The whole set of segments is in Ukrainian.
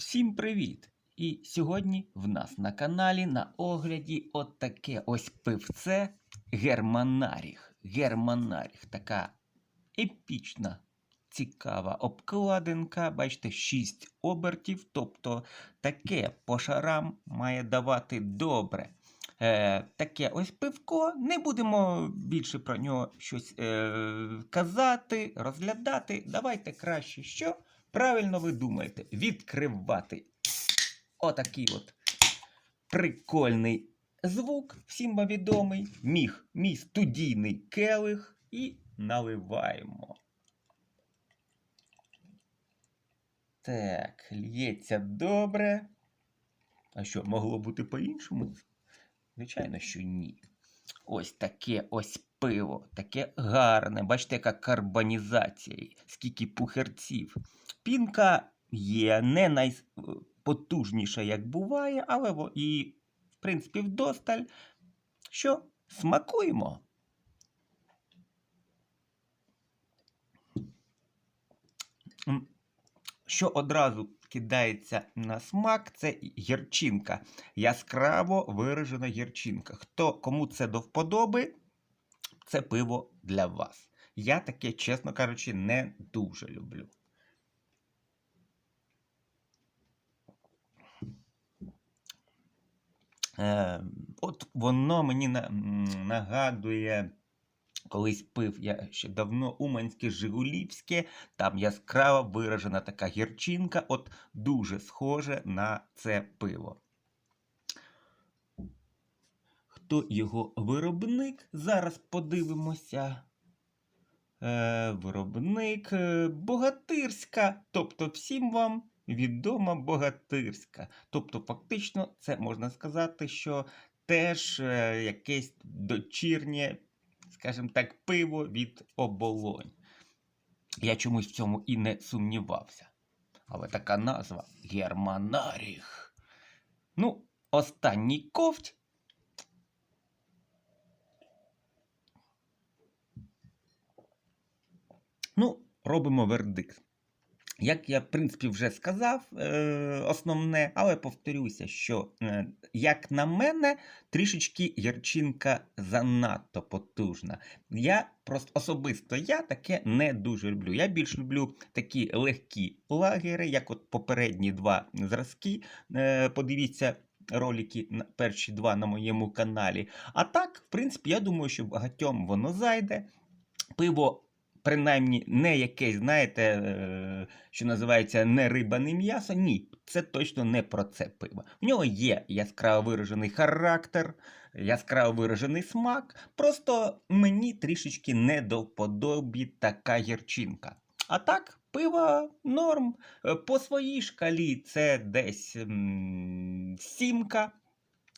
Всім привіт! І сьогодні в нас на каналі на огляді от таке ось пивце Германаріх. Германаріх. Така епічна, цікава обкладинка. Бачите, 6 обертів. Тобто таке по шарам має давати добре. Е, таке ось пивко. Не будемо більше про нього щось е, казати, розглядати. Давайте краще що? Правильно ви думаєте, відкривати. Отакий от прикольний звук, всім вам відомий. Міг, мій студійний келих і наливаємо. Так, лється добре. А що, могло бути по-іншому? Звичайно, що ні. Ось таке ось пиво, таке гарне. Бачите, яка карбонізація, скільки пухерців. Пінка є не найпотужніша, як буває, але і, в принципі, вдосталь. Що? Смакуємо. Що одразу кидається на смак, це гірчинка. Яскраво виражена гірчинка. Хто кому це до вподоби, це пиво для вас. Я таке, чесно кажучи, не дуже люблю. От воно мені на, нагадує, колись пив я ще давно Уманське Жигулівське, там яскраво виражена така гірчинка, от дуже схоже на це пиво. Хто його виробник? Зараз подивимося. Е, виробник е, Богатирська. Тобто всім вам відома Богатирська. Тобто, фактично, це можна сказати, що теж е, якесь дочірнє, скажімо так, пиво від оболонь. Я чомусь в цьому і не сумнівався. Але така назва Германаріх. Ну, останній ковть. Ну, робимо вердикт. Як я, в принципі, вже сказав, е, основне, але повторюся, що, е, як на мене, трішечки гірчинка занадто потужна. Я просто особисто я таке не дуже люблю. Я більш люблю такі легкі лагери, як от попередні два зразки. Е, подивіться ролики, перші два на моєму каналі. А так, в принципі, я думаю, що багатьом воно зайде. Пиво принаймні не якесь, знаєте, е, що називається не риба, не м'ясо. Ні, це точно не про це пиво. В нього є яскраво виражений характер, яскраво виражений смак. Просто мені трішечки не до вподобі така гірчинка. А так, пиво норм. Е, По своїй шкалі це десь сімка.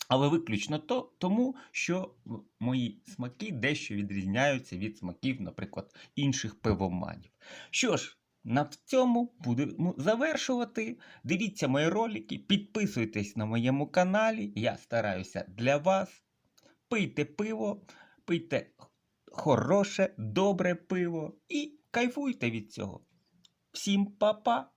Але виключно то, тому, що мої смаки дещо відрізняються від смаків, наприклад, інших пивоманів. Що ж, на цьому будемо завершувати. Дивіться мої ролики, підписуйтесь на моєму каналі. Я стараюся для вас. Пийте пиво, пийте хороше, добре пиво і кайфуйте від цього. Всім па-па!